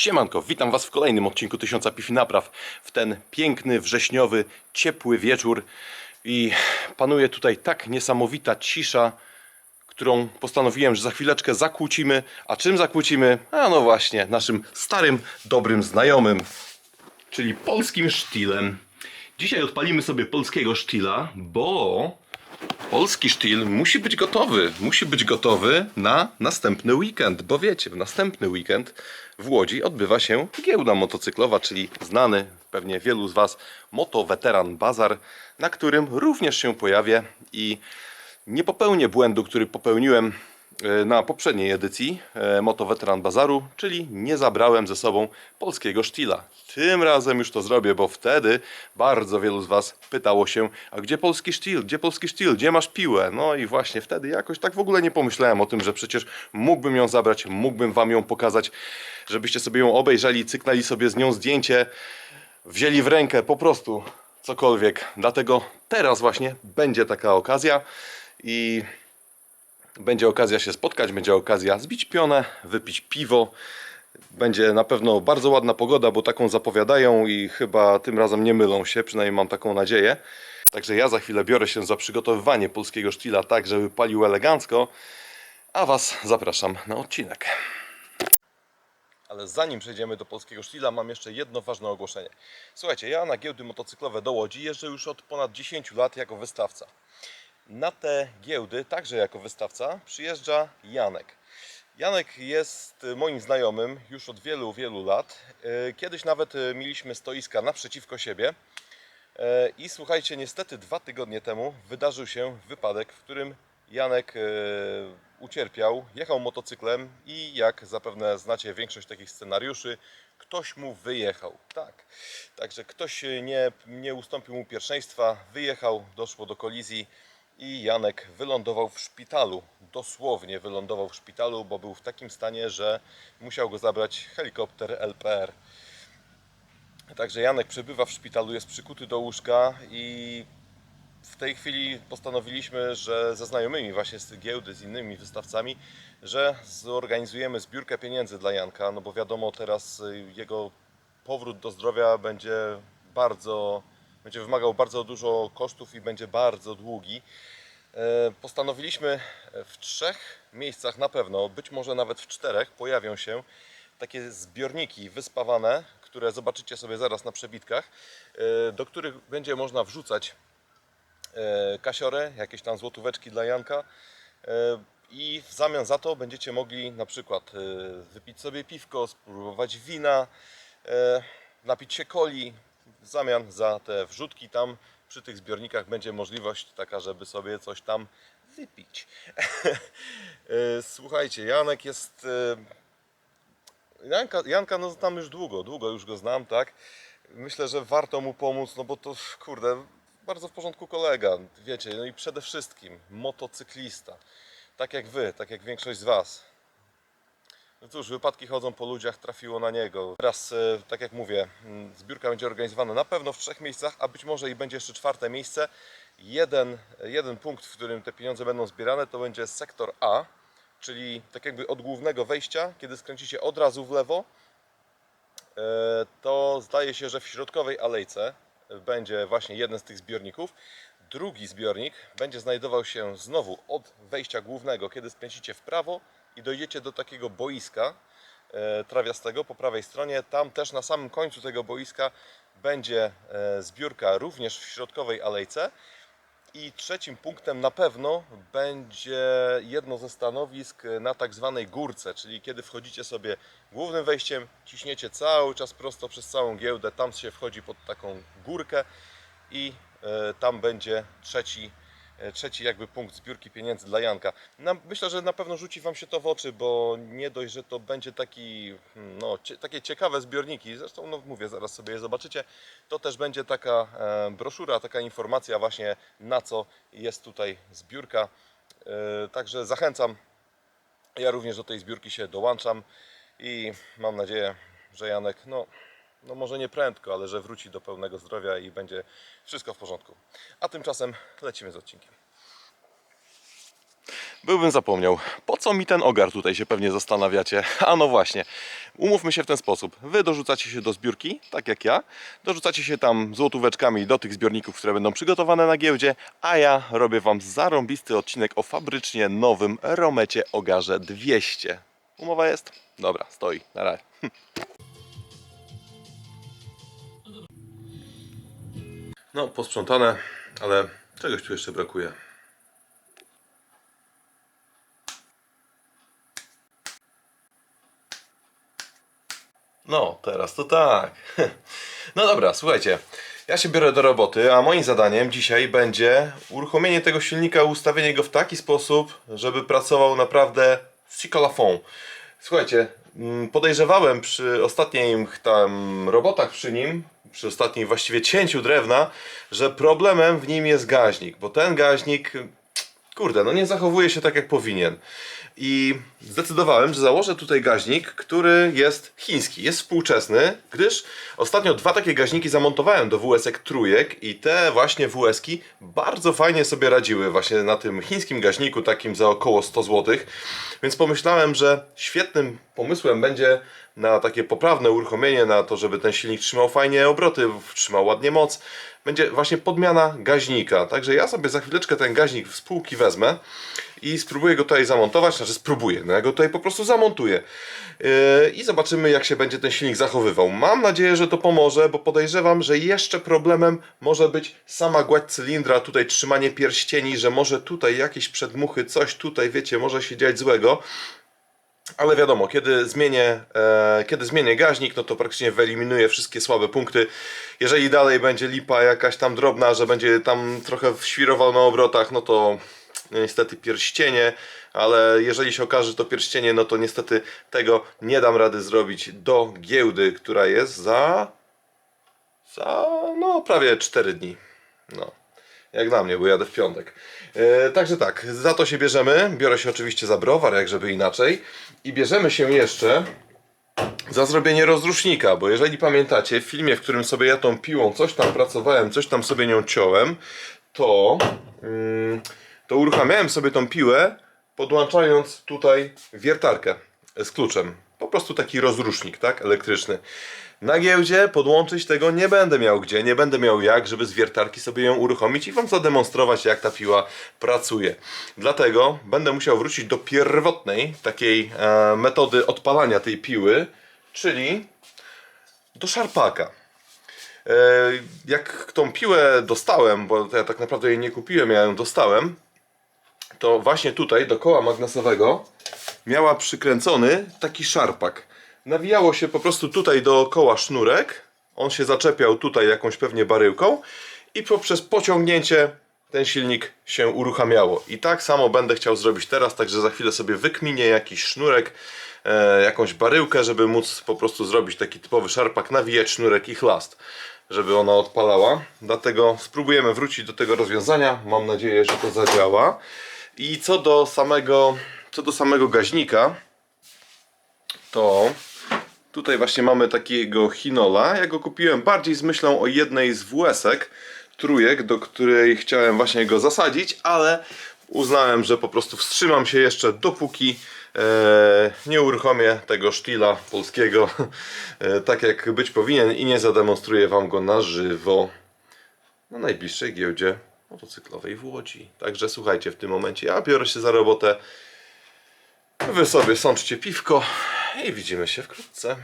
Siemanko, witam Was w kolejnym odcinku Tysiąca Piw i Napraw w ten piękny, wrześniowy, ciepły wieczór i panuje tutaj tak niesamowita cisza, którą postanowiłem, że za chwileczkę zakłócimy. A czym zakłócimy? A no właśnie, naszym starym, dobrym znajomym, czyli polskim sztilem. Dzisiaj odpalimy sobie polskiego sztila, bo polski sztil musi być gotowy. Musi być gotowy na następny weekend, bo wiecie, w następny weekend w Łodzi odbywa się giełda motocyklowa, czyli znany pewnie wielu z Was Moto Weteran Bazar, na którym również się pojawię i nie popełnię błędu, który popełniłem na poprzedniej edycji e, Moto Veteran Bazaru, czyli nie zabrałem ze sobą polskiego sztila. Tym razem już to zrobię, bo wtedy bardzo wielu z Was pytało się, a gdzie polski sztil, gdzie polski sztil, gdzie masz piłę? No i właśnie wtedy jakoś tak w ogóle nie pomyślałem o tym, że przecież mógłbym ją zabrać, mógłbym Wam ją pokazać, żebyście sobie ją obejrzeli, cyknęli sobie z nią zdjęcie, wzięli w rękę po prostu cokolwiek. Dlatego teraz właśnie będzie taka okazja i będzie okazja się spotkać, będzie okazja zbić pionę, wypić piwo. Będzie na pewno bardzo ładna pogoda, bo taką zapowiadają i chyba tym razem nie mylą się, przynajmniej mam taką nadzieję. Także ja za chwilę biorę się za przygotowywanie polskiego sztila tak, żeby palił elegancko, a Was zapraszam na odcinek. Ale zanim przejdziemy do polskiego sztila, mam jeszcze jedno ważne ogłoszenie. Słuchajcie, ja na giełdy motocyklowe do Łodzi jeżdżę już od ponad 10 lat jako wystawca. Na te giełdy, także jako wystawca, przyjeżdża Janek. Janek jest moim znajomym już od wielu, wielu lat. E, Kiedyś nawet e, mieliśmy stoiska naprzeciwko siebie. E, I słuchajcie, niestety dwa tygodnie temu wydarzył się wypadek, w którym Janek ucierpiał, jechał motocyklem i jak zapewne znacie większość takich scenariuszy, ktoś mu wyjechał. Tak. Także ktoś nie, nie ustąpił mu pierwszeństwa, wyjechał, doszło do kolizji i Janek wylądował w szpitalu. Dosłownie wylądował w szpitalu, bo był w takim stanie, że musiał go zabrać helikopter LPR. Także Janek przebywa w szpitalu, jest przykuty do łóżka i w tej chwili postanowiliśmy, że ze znajomymi właśnie z giełdy, z innymi wystawcami, że zorganizujemy zbiórkę pieniędzy dla Janka, no bo wiadomo teraz jego powrót do zdrowia będzie bardzo, będzie wymagał bardzo dużo kosztów i będzie bardzo długi. E, Postanowiliśmy w trzech miejscach na pewno, być może nawet w czterech, pojawią się takie zbiorniki wyspawane, które zobaczycie sobie zaraz na przebitkach, e, do których będzie można wrzucać e, kasiorę, jakieś tam złotóweczki dla Janka i w zamian za to będziecie mogli na przykład wypić sobie piwko, spróbować wina, napić się coli. W zamian za te wrzutki tam przy tych zbiornikach będzie możliwość taka, żeby sobie coś tam wypić. E, Słuchajcie, Janek jest e, Janka, Janka no znam już długo, długo już go znam, tak? Myślę, że warto mu pomóc, no bo to kurde, bardzo w porządku kolega, wiecie, no i przede wszystkim motocyklista. Tak jak wy, tak jak większość z was. No cóż, wypadki chodzą po ludziach, trafiło na niego. Teraz, e, tak jak mówię, mm, zbiórka będzie organizowana na pewno w trzech miejscach, a być może i będzie jeszcze czwarte miejsce. Jeden, jeden punkt, w którym te pieniądze będą zbierane, to będzie sektor A, czyli tak jakby od głównego wejścia, kiedy skręcicie od razu w lewo, e, to zdaje się, że w środkowej alejce będzie właśnie jeden z tych zbiorników. Drugi zbiornik będzie znajdował się znowu od wejścia głównego, kiedy skręcicie w prawo i dojdziecie do takiego boiska e, trawiastego po prawej stronie. Tam też na samym końcu tego boiska będzie e, zbiórka również w środkowej alejce. I trzecim punktem na pewno będzie jedno ze stanowisk na tak zwanej górce, czyli kiedy wchodzicie sobie głównym wejściem, ciśniecie cały czas prosto przez całą giełdę, tam się wchodzi pod taką górkę i e, tam będzie trzeci, trzeci jakby punkt zbiórki pieniędzy dla Janka. Na, myślę, że na pewno rzuci Wam się to w oczy, bo nie dość, że to będzie taki, hmm, no, cie, takie ciekawe zbiorniki, zresztą no, mówię, zaraz sobie je zobaczycie, to też będzie taka e, broszura, taka informacja właśnie na co jest tutaj zbiórka. E, także zachęcam, ja również do tej zbiórki się dołączam i mam nadzieję, że Janek, no, no może nie prędko, ale że wróci do pełnego zdrowia i będzie wszystko w porządku. A tymczasem lecimy z odcinkiem. byłbym zapomniał. Po co mi ten ogar tutaj się pewnie zastanawiacie? A no właśnie, umówmy się w ten sposób. Wy dorzucacie się do zbiórki, tak jak ja. Dorzucacie się tam złotóweczkami do tych zbiorników, które będą przygotowane na giełdzie, a ja robię wam zarąbisty odcinek o fabrycznie nowym Romecie Ogarze 200. Umowa jest? Dobra, stoi. Na razie. No, posprzątane, ale czegoś tu jeszcze brakuje. No, teraz to tak. No dobra, słuchajcie. Ja się biorę do roboty, a moim zadaniem dzisiaj będzie uruchomienie tego silnika, ustawienie go w taki sposób, żeby pracował naprawdę cikalafon. Słuchajcie, mm, podejrzewałem przy ostatnich tam robotach przy nim, przy ostatnim właściwie cięciu drewna, że problemem w nim jest gaźnik, bo ten gaźnik kurde, no nie zachowuje się tak jak powinien. I zdecydowałem, że założę tutaj gaźnik, który jest chiński, jest współczesny, gdyż ostatnio dwa takie gaźniki zamontowałem do WS-ek trójek i te właśnie WS-ki bardzo fajnie sobie radziły właśnie na tym chińskim gaźniku takim za około 100 zł. Więc pomyślałem, że świetnym pomysłem będzie na takie poprawne uruchomienie, na to, żeby ten silnik trzymał fajnie obroty, trzymał ładnie moc, będzie właśnie podmiana gaźnika. Także ja sobie za chwileczkę ten gaźnik w spółki wezmę i spróbuję go tutaj zamontować, znaczy spróbuję, no ja go tutaj po prostu zamontuję yy, i zobaczymy jak się będzie ten silnik zachowywał. Mam nadzieję, że to pomoże, bo podejrzewam, że jeszcze problemem może być sama gładź cylindra, tutaj trzymanie pierścieni, że może tutaj jakieś przedmuchy, coś tutaj, wiecie, może się dziać złego. Ale wiadomo, kiedy zmienię, e, kiedy zmienię gaźnik, no to praktycznie wyeliminuję wszystkie słabe punkty. Jeżeli dalej będzie lipa jakaś tam drobna, że będzie tam trochę świrował na obrotach, no to niestety pierścienie, ale jeżeli się okaże że to pierścienie, no to niestety tego nie dam rady zrobić do giełdy, która jest za, za no prawie 4 dni. No. Jak dla mnie, bo jadę w piątek. E, także tak, za to się bierzemy. Biorę się oczywiście za browar, jak żeby inaczej. I bierzemy się jeszcze za zrobienie rozrusznika, bo jeżeli pamiętacie, w filmie, w którym sobie ja tą piłą coś tam pracowałem, coś tam sobie nią ciąłem, to, mm, to uruchamiałem sobie tą piłę, podłączając tutaj wiertarkę z kluczem. Po prostu taki rozrusznik, tak, elektryczny. Na giełdzie podłączyć tego nie będę miał gdzie, nie będę miał jak, żeby z wiertarki sobie ją uruchomić i Wam zademonstrować, jak ta piła pracuje. Dlatego będę musiał wrócić do pierwotnej takiej e, metody odpalania tej piły, czyli do szarpaka. E, jak tą piłę dostałem, bo ja tak naprawdę jej nie kupiłem, ja ją dostałem, to właśnie tutaj do koła magnesowego miała przykręcony taki szarpak. Nawijało się po prostu tutaj dookoła sznurek, on się zaczepiał tutaj jakąś pewnie baryłką i poprzez pociągnięcie ten silnik się uruchamiało. I tak samo będę chciał zrobić teraz, także za chwilę sobie wykminię jakiś sznurek, e, jakąś baryłkę, żeby móc po prostu zrobić taki typowy szarpak, nawijać sznurek i chlast, żeby ona odpalała. Dlatego spróbujemy wrócić do tego rozwiązania. Mam nadzieję, że to zadziała. I co do samego, co do samego gaźnika, to tutaj właśnie mamy takiego Hinola. Ja go kupiłem bardziej z myślą o jednej z WS-ek trójek, do której chciałem właśnie go zasadzić, ale uznałem, że po prostu wstrzymam się jeszcze dopóki e, nie uruchomię tego sztila polskiego e, tak jak być powinien i nie zademonstruję Wam go na żywo na najbliższej giełdzie motocyklowej w Łodzi. Także słuchajcie, w tym momencie ja biorę się za robotę. Wy sobie sączcie piwko i widzimy się wkrótce.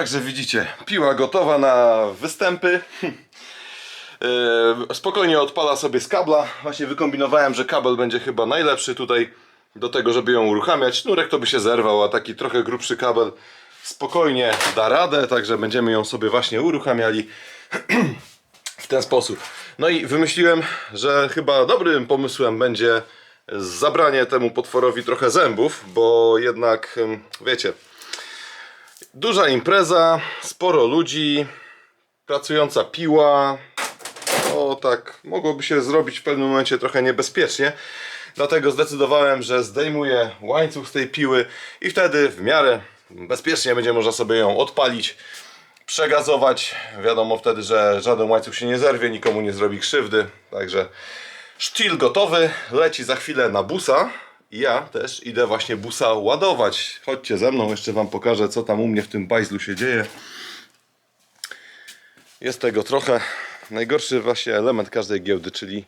Także widzicie, piła gotowa na występy. Yy, Spokojnie odpala sobie z kabla. Właśnie wykombinowałem, że kabel będzie chyba najlepszy tutaj do tego, żeby ją uruchamiać. Sznurek to by się zerwał, a taki trochę grubszy kabel spokojnie da radę, także będziemy ją sobie właśnie uruchamiali w ten sposób. No i wymyśliłem, że chyba dobrym pomysłem będzie zabranie temu potworowi trochę zębów, bo jednak, wiecie, duża impreza, sporo ludzi, pracująca piła, o tak, mogłoby się zrobić w pewnym momencie trochę niebezpiecznie. Dlatego zdecydowałem, że zdejmuję łańcuch z tej piły i wtedy w miarę bezpiecznie będzie można sobie ją odpalić, przegazować. Wiadomo wtedy, że żaden łańcuch się nie zerwie, nikomu nie zrobi krzywdy. Także sztil gotowy, leci za chwilę na busa. Ja też idę właśnie busa ładować. Chodźcie ze mną, jeszcze wam pokażę co tam u mnie w tym bajzlu się dzieje. Jest tego trochę. Najgorszy właśnie element każdej giełdy, czyli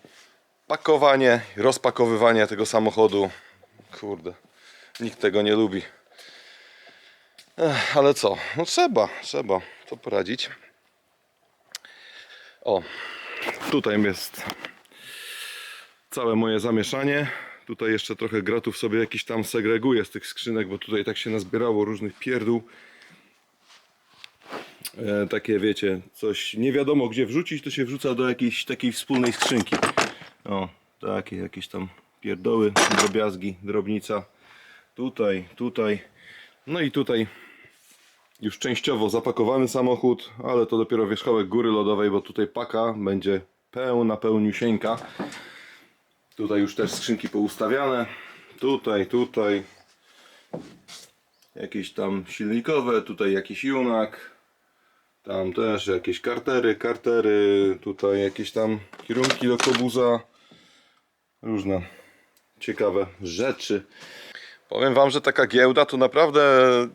pakowanie, rozpakowywanie tego samochodu. Kurde, nikt tego nie lubi. Ech, ale co? No trzeba, trzeba to poradzić. O, tutaj jest całe moje zamieszanie. Tutaj jeszcze trochę gratów sobie jakiś tam segreguję z tych skrzynek, bo tutaj tak się nazbierało różnych pierdół. E, takie wiecie, coś nie wiadomo gdzie wrzucić, to się wrzuca do jakiejś takiej wspólnej skrzynki. O, takie jakieś tam pierdoły, drobiazgi, drobnica. Tutaj, tutaj. No i tutaj już częściowo zapakowany samochód, ale to dopiero wierzchołek góry lodowej, bo tutaj paka będzie pełna, pełniusieńka. Tutaj już też skrzynki poustawiane. Tutaj, tutaj. Jakieś tam silnikowe, tutaj jakiś junak. Tam też jakieś kartery, kartery, tutaj jakieś tam kierunki do kobuza. Różne ciekawe rzeczy. Powiem wam, że taka giełda to naprawdę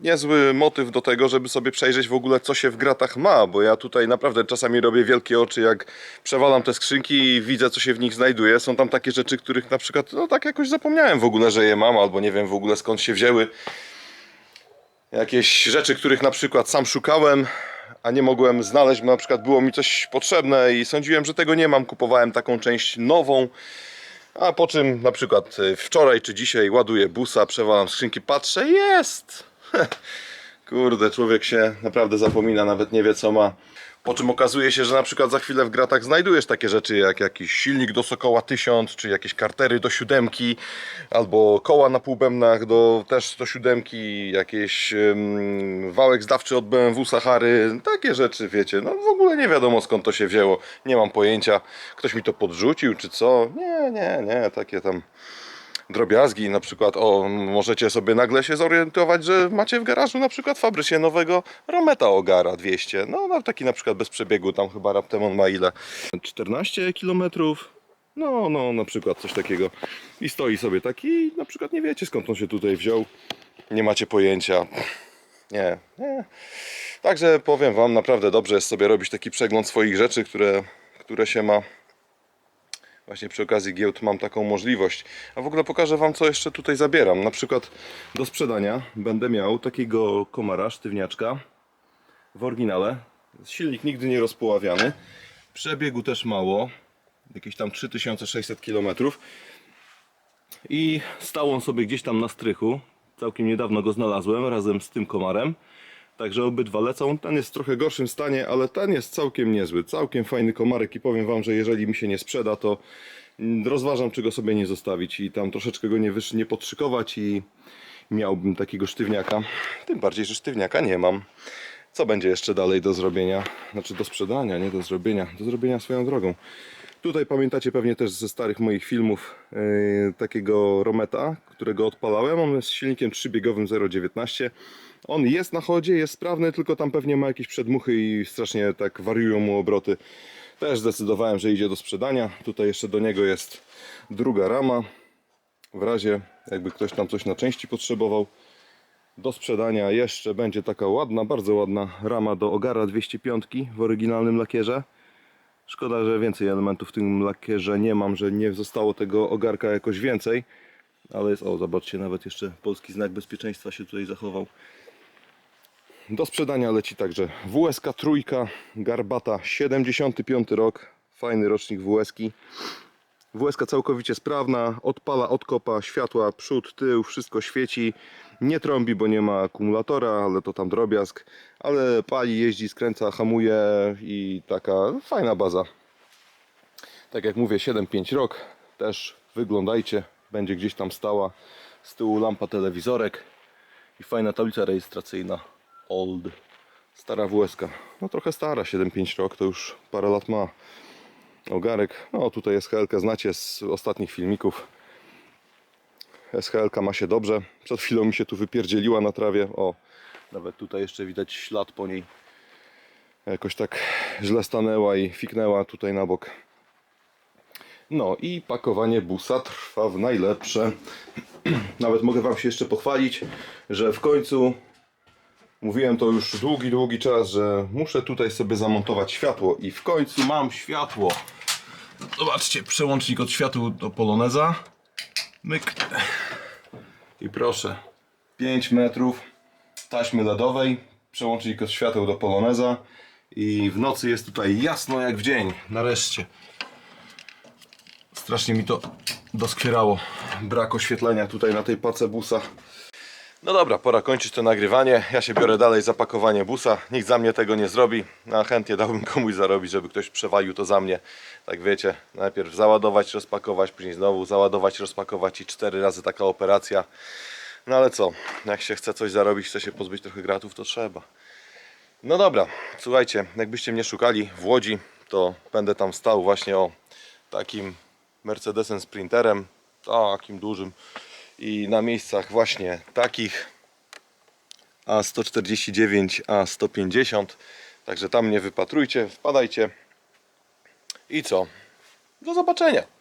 niezły motyw do tego, żeby sobie przejrzeć w ogóle co się w gratach ma, bo ja tutaj naprawdę czasami robię wielkie oczy jak przewalam te skrzynki i widzę co się w nich znajduje. Są tam takie rzeczy, których na przykład no tak jakoś zapomniałem w ogóle, że je mam, albo nie wiem w ogóle skąd się wzięły. Jakieś rzeczy, których na przykład sam szukałem, a nie mogłem znaleźć, bo na przykład było mi coś potrzebne i sądziłem, że tego nie mam. Kupowałem taką część nową, a po czym na przykład y, wczoraj czy dzisiaj ładuję busa, przewalam skrzynki, patrzę, jest! Kurde, człowiek się naprawdę zapomina, nawet nie wie co ma. Po czym okazuje się, że na przykład za chwilę w gratach znajdujesz takie rzeczy jak jakiś silnik do Sokoła 1000, czy jakieś kartery do siódemki, albo koła na półbemnach do też do siódemki, jakieś ym, wałek zdawczy od BMW Sahary, takie rzeczy, wiecie, no w ogóle nie wiadomo skąd to się wzięło, nie mam pojęcia, ktoś mi to podrzucił, czy co, nie, nie, nie, takie tam drobiazgi, na przykład, o, możecie sobie nagle się zorientować, że macie w garażu na przykład fabrycznie nowego Rometa Ogara 200, no, no taki na przykład bez przebiegu, tam chyba raptem on ma ile? 14 km, no, no, na przykład coś takiego. I stoi sobie taki i na przykład nie wiecie skąd on się tutaj wziął, nie macie pojęcia, nie, nie. Także powiem Wam, naprawdę dobrze jest sobie robić taki przegląd swoich rzeczy, które, które się ma Właśnie przy okazji giełd mam taką możliwość. A w ogóle pokażę Wam, co jeszcze tutaj zabieram. Na przykład do sprzedania będę miał takiego komara, sztywniaczka w oryginale. Silnik nigdy nie rozpoławiany. Przebiegu też mało. Jakieś tam 3600 km. I stał on sobie gdzieś tam na strychu. Całkiem niedawno go znalazłem razem z tym komarem. Także obydwa lecą. Ten jest w trochę gorszym stanie, ale ten jest całkiem niezły. Całkiem fajny komarek i powiem Wam, że jeżeli mi się nie sprzeda, to rozważam, czy go sobie nie zostawić i tam troszeczkę go nie, wysz, nie podszykować i miałbym takiego sztywniaka. Tym bardziej, że sztywniaka nie mam. Co będzie jeszcze dalej do zrobienia? Znaczy do sprzedania, nie do zrobienia. Do zrobienia swoją drogą. Tutaj pamiętacie pewnie też ze starych moich filmów yy, takiego Rometa, którego odpalałem. On jest silnikiem trzybiegowym 0.19. On jest na chodzie, jest sprawny, tylko tam pewnie ma jakieś przedmuchy i strasznie tak wariują mu obroty. Też zdecydowałem, że idzie do sprzedania. Tutaj jeszcze do niego jest druga rama. W razie jakby ktoś tam coś na części potrzebował. Do sprzedania jeszcze będzie taka ładna, bardzo ładna rama do Ogara 205 w oryginalnym lakierze. Szkoda, że więcej elementów w tym lakierze nie mam, że nie zostało tego ogarka jakoś więcej. Ale jest, o zobaczcie, nawet jeszcze polski znak bezpieczeństwa się tutaj zachował. do sprzedania leci także WSK trójka, Garbata 75 rok, fajny rocznik WSK. WSK całkowicie sprawna, odpala od kopa, światła, przód, tył, wszystko świeci. Nie trąbi, bo nie ma akumulatora, ale to tam drobiazg. Ale pali, jeździ, skręca, hamuje i taka fajna baza. Tak jak mówię, 7-5 rok. Też wyglądajcie, będzie gdzieś tam stała. Z tyłu lampa telewizorek i fajna tablica rejestracyjna. Old. Stara WSK. No trochę stara, 7-5 rok, to już parę lat ma. Ogarek. No tutaj SHL znacie z ostatnich filmików. SHL ma się dobrze. Przed chwilą mi się tu wypierdzieliła na trawie. O, nawet tutaj jeszcze widać ślad po niej. Jakoś tak źle stanęła i fiknęła tutaj na bok. No i pakowanie busa trwa w najlepsze. Nawet mogę Wam się jeszcze pochwalić, że w końcu mówiłem to już długi, długi czas, że muszę tutaj sobie zamontować światło i w końcu mam światło. Zobaczcie, przełącznik od światła do Poloneza. Myk. I proszę, 5 metrów taśmy LEDowej, przełącznik od świateł do Poloneza i w nocy jest tutaj jasno jak w dzień, nareszcie. Strasznie mi to doskwierało. Brak oświetlenia tutaj na tej pace busa. No dobra, pora kończyć to nagrywanie. Ja się biorę dalej za pakowanie busa. Nikt za mnie tego nie zrobi. A chętnie dałbym komuś zarobić, żeby ktoś przewalił to za mnie. Tak wiecie, najpierw załadować, rozpakować, później znowu załadować, rozpakować i cztery razy taka operacja. No ale co, jak się chce coś zarobić, chce się pozbyć trochę gratów, to trzeba. No dobra, słuchajcie, jakbyście mnie szukali w Łodzi, to będę tam stał właśnie o takim Mercedesem Sprinterem, takim dużym i na miejscach właśnie takich A149, A150, także tam mnie wypatrujcie, wpadajcie i co? Do zobaczenia.